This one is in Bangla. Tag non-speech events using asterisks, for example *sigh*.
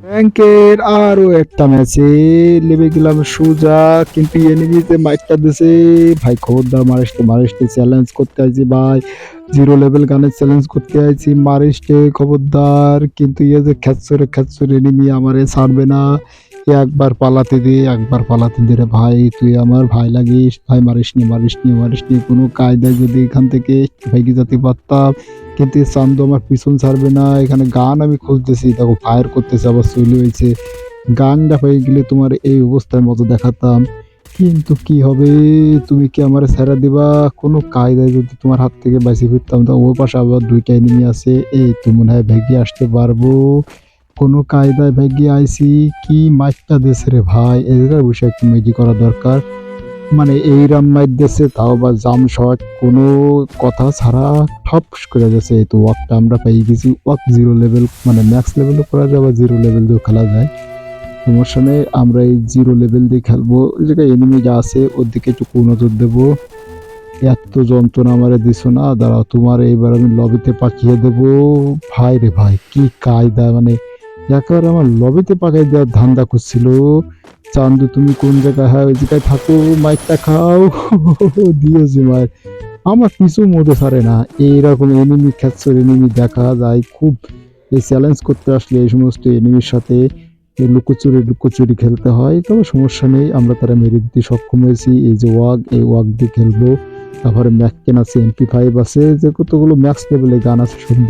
ব্যাংকের আরও একটা ম্যাচে লেবে গেলাম সোজা, কিন্তু এনিমিতে মাইকটা দিছে, ভাই খবরদার মারিসতে মারিসতে চ্যালেঞ্জ করতে আইছি ভাই। জিরো লেভেল গানের চ্যালেঞ্জ করতে আইছি মারিসতে খবরদার, কিন্তু ইয়ে যে খেচ্ছরে খেচ্ছরে এনিমি আমারে ছাড়বে না। একবার পালাতে দে, একবার পালাতে দে রে ভাই, তুই আমার ভাই লাগিস। ভাই মারিসনি মারিসনি মারিসনি, কোনো কায়দায় যদি এখান থেকে ভেগে যেতে পারতাম কিন্তু চান্দু আমার পিছন ছাড়বে না। এখানে গান আমি খুঁজতেছি দেখো ফায়ার করতেছে, আবার চলে হয়েছে। গানটা হয়ে গেলে তোমার এই অবস্থার মতো দেখাতাম। কিন্তু কি হবে? তুমি কি আমার ছেড়া দিবা? কোনো কায়দায় যদি তোমার হাত থেকে বাঁচি ফিরতাম, তা ও পাশে আবার দুইটা এনিমি আছে। এই তো মনে হয় ভেগে আসতে পারব। কোনো কায়দায় ভেগে আইছি। কি মাইকটা দেশে রে ভাই? জায়গায় বসে একটু মেজি করা দরকার। মানে এই রাম মাইট দেশে তাও বা জাম শট কোনো কথা ছাড়া ঠপস করে গেছে। এই তো ওয়াকটা আমরা পেয়ে গেছি। ওয়াক জিরো লেভেল মানে ম্যাক্স লেভেলও করা যায় বা জিরো লেভেল দিয়েও খেলা যায়। সমস্যা নেই আমরা এই জিরো লেভেল দিয়ে খেলব। ওই জায়গায় এনিমি যা আছে, ওর দিকে একটু নজর দেবো। এত যন্ত্রণা আমারে দিছো না, দাঁড়াও তোমার এইবার আমি লবিতে পাঠিয়ে দেবো। ভাই রে ভাই, কি কায়দা মানে একেবারে আমার লবিতে পাঠিয়ে দেওয়ার ধান্দা করছিল চান্দু, তুমি কোন জায়গায়? হ্যাঁ ওই জায়গায় থাকো, মাইকটা খাও। *laughs* দিয়েছি মায়ের। আমার কিছু মধ্যে ছাড়ে না। এইরকম এনিমি খ্যাচর এনিমি দেখা যায়। খুব এই চ্যালেঞ্জ করতে আসলে এই সমস্ত এনিমির সাথে লুকোচুরি লুকোচুরি খেলতে হয়। তবে সমস্যা নেই, আমরা তারা মেরে দিতে সক্ষম হয়েছি। এই যে ওয়াগ এই ওয়াগ দিয়ে খেলব। তারপরে ম্যাককেন আছে? এমপি ফাইভ আছে। যে কতগুলো ম্যাক্স লেভেলে গান আছে দিয়ে